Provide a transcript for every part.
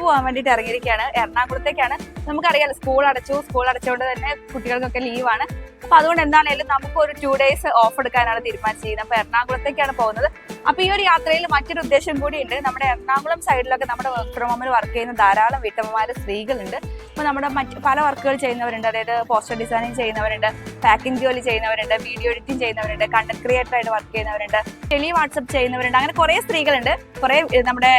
പോകാൻ വേണ്ടിയിട്ട് ഇറങ്ങിയിരിക്കുകയാണ്. എറണാകുളത്തേക്കാണ്. നമുക്കറിയാം സ്കൂൾ അടച്ചു സ്കൂൾ അടച്ചുകൊണ്ട് തന്നെ കുട്ടികൾക്കൊക്കെ ലീവാണ് അപ്പൊ അതുകൊണ്ട് എന്താണേലും നമുക്ക് ഒരു ടു ഡേയ്സ് ഓഫ് എടുക്കാനാണ് തീരുമാനിച്ചിരിക്കുന്നത്. അപ്പൊ എറണാകുളത്തേക്കാണ് പോകുന്നത്. അപ്പൊ ഈ ഒരു യാത്രയിൽ മറ്റൊരു ഉദ്ദേശം കൂടി ഉണ്ട്. നമ്മുടെ എറണാകുളം സൈഡിലൊക്കെ നമ്മുടെ വർക്ക് വർക്ക് ചെയ്യുന്ന ധാരാളം വീട്ടമ്മമാര് സ്ത്രീകളുണ്ട്. അപ്പൊ നമ്മുടെ മറ്റ് പല വർക്കുകൾ ചെയ്യുന്നവരുണ്ട്. അതായത് പോസ്റ്റർ ഡിസൈനിങ് ചെയ്യുന്നവരുണ്ട് പാക്കിംഗ് ജോലി ചെയ്യുന്നവരുണ്ട് വീഡിയോ എഡിറ്റിംഗ് ചെയ്യുന്നവരുണ്ട് കണ്ടന്റ് ക്രിയേറ്റർ ആയിട്ട് വർക്ക് ചെയ്യുന്നവരുണ്ട് ടെലി വാട്സപ്പ് ചെയ്യുന്നവരുണ്ട്. അങ്ങനെ കുറെ സ്ത്രീകളുണ്ട്. കുറെ നമ്മുടെ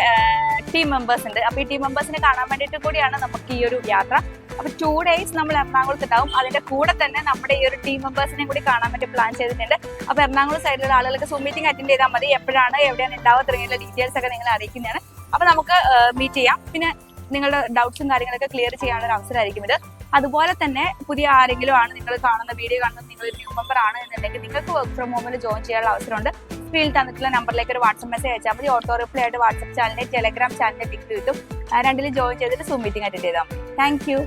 ടീം മെമ്പേഴ്സ് ഉണ്ട്. അപ്പോൾ ഈ ടീം മെമ്പേഴ്സിനെ കാണാൻ വേണ്ടിയിട്ട് കൂടിയാണ് നമുക്ക് ഈ ഒരു യാത്ര. അപ്പോൾ ടു ഡേയ്സ് നമ്മൾ എറണാകുളത്ത് ഉണ്ടാവും. അതിന്റെ കൂടെ തന്നെ നമ്മുടെ ഈ ഒരു ടീം മെമ്പേഴ്സിനെ കൂടി കാണാൻ വേണ്ടി പ്ലാൻ ചെയ്തിട്ടുണ്ട്. അപ്പോൾ എറണാകുളം സൈഡിലുള്ള ആളുകൾക്ക് സൂം മീറ്റിംഗ് അറ്റൻഡ് ചെയ്താൽ മതി. എപ്പോഴാണ് എവിടെയാണ് ഉണ്ടാവുക തുടങ്ങിയുള്ള ഡീറ്റെയിൽസ് ഒക്കെ നിങ്ങൾ അറിയിക്കുന്നതാണ്. അപ്പോൾ നമുക്ക് മീറ്റ് ചെയ്യാം. പിന്നെ നിങ്ങളുടെ ഡൗട്ട്സും കാര്യങ്ങളൊക്കെ ക്ലിയർ ചെയ്യാനുള്ള ഒരു അവസരമായിരിക്കും ഇത്. അതുപോലെ തന്നെ പുതിയ ആരെങ്കിലും ആണ് നിങ്ങൾ കാണുന്ന വീഡിയോ കാണുന്നത് നിങ്ങൾ ന്യൂ മെമ്പർ ആണ് എന്നുണ്ടെങ്കിൽ നിങ്ങൾക്ക് വർക്ക് ഫ്രം ഹോമിൽ ജോയിൻ ചെയ്യാനുള്ള അവസരമുണ്ട്. സ്ക്രീനിൽ തന്നിട്ടുള്ള നമ്പറിലേക്ക് ഒരു വാട്സപ്പ് മെസ്സേജ് അയച്ചാൽ മതി. ഓട്ടോ റിപ്ലൈ ആയിട്ട് വാട്സപ്പ് ചാനലിന്റെ ടെലഗ്രാം ചാനലിന്റെ ലിങ്ക് കിട്ടും രണ്ടിലും ജോയിൻ ചെയ്തിട്ട് സൂം മീറ്റിംഗ് അറ്റൻഡ് ചെയ്താൽ താങ്ക് യു